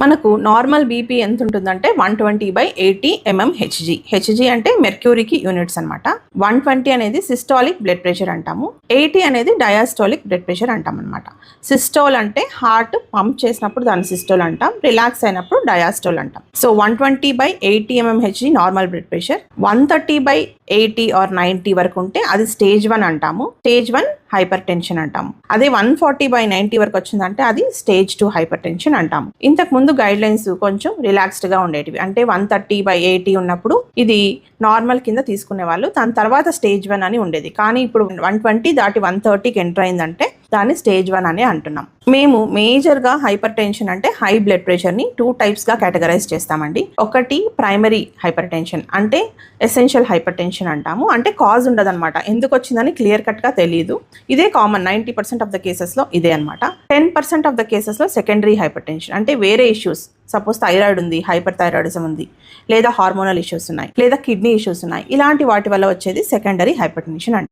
మనకు normal BP ఎంత ఉంటుందంటే one twenty by eighty mm Hg Hg అంటే మెర్క్యూరీకి యూనిట్స్ అనమాట వన్ ట్వంటీ అనేది సిస్టాలిక్ బ్లడ్ ప్రెషర్ అంటాము. ఎయిటీ అనేది డయాస్టాలిక్ బ్లడ్ ప్రెషర్ అంటాం అనమాట సిస్టోల్ అంటే హార్ట్ పంప్ చేసినప్పుడు దాని సిస్టోల్ అంటాం. రిలాక్స్ అయినప్పుడు డయాస్టోల్ అంటాం. So one twenty by eighty mm Hg normal blood pressure one thirty by eighty or ninety వరకు ఉంటే అది స్టేజ్ వన్ అంటాము. స్టేజ్ వన్ హైపర్ టెన్షన్ అంటాము. అదే వన్ ఫార్టీ బై నైంటీ వరకు వచ్చిందంటే అది స్టేజ్ టూ హైపర్ టెన్షన్ అంటాము. ఇంతకు ముందు గైడ్ లైన్స్ కొంచెం రిలాక్స్డ్గా ఉండేటివి. అంటే వన్ థర్టీ బై ఎయిటీ ఉన్నప్పుడు ఇది నార్మల్ కింద తీసుకునే వాళ్ళు దాని తర్వాత స్టేజ్ వన్ అని ఉండేది. కానీ ఇప్పుడు వన్ ట్వంటీ దాటి వన్ థర్టీకి ఎంటర్ అయిందంటే దాన్ని స్టేజ్ వన్ అని అంటున్నాం. మేము మేజర్గా హైపర్ టెన్షన్ అంటే హై బ్లడ్ ప్రెషర్ని టూ టైప్స్గా కేటగరైజ్ చేస్తామండి. ఒకటి ప్రైమరీ హైపర్ టెన్షన్ అంటే ఎసెన్షియల్ హైపర్ టెన్షన్ అంటాము. అంటే కాజ్ ఉండదన్నమాట. ఎందుకు వచ్చిందని క్లియర్ కట్గా తెలియదు ఇదే common ninety percent of the కేసెస్లో ఇదే అనమాట టెన్ పర్సెంట్ ఆఫ్ ద కేసెస్లో సెకండరీ హైపర్ టెన్షన్ అంటే వేరే ఇష్యూస్. సపోజ్ థైరాయిడ్ ఉంది హైపర్ థైరాయిడిజం ఉంది లేదా హార్మోనల్ ఇష్యూస్ ఉన్నాయి లేదా కిడ్నీ ఇష్యూస్ ఉన్నాయి. ఇలాంటి వాటి వల్ల వచ్చేది సెకండరీ హైపర్ టెన్షన్ అంట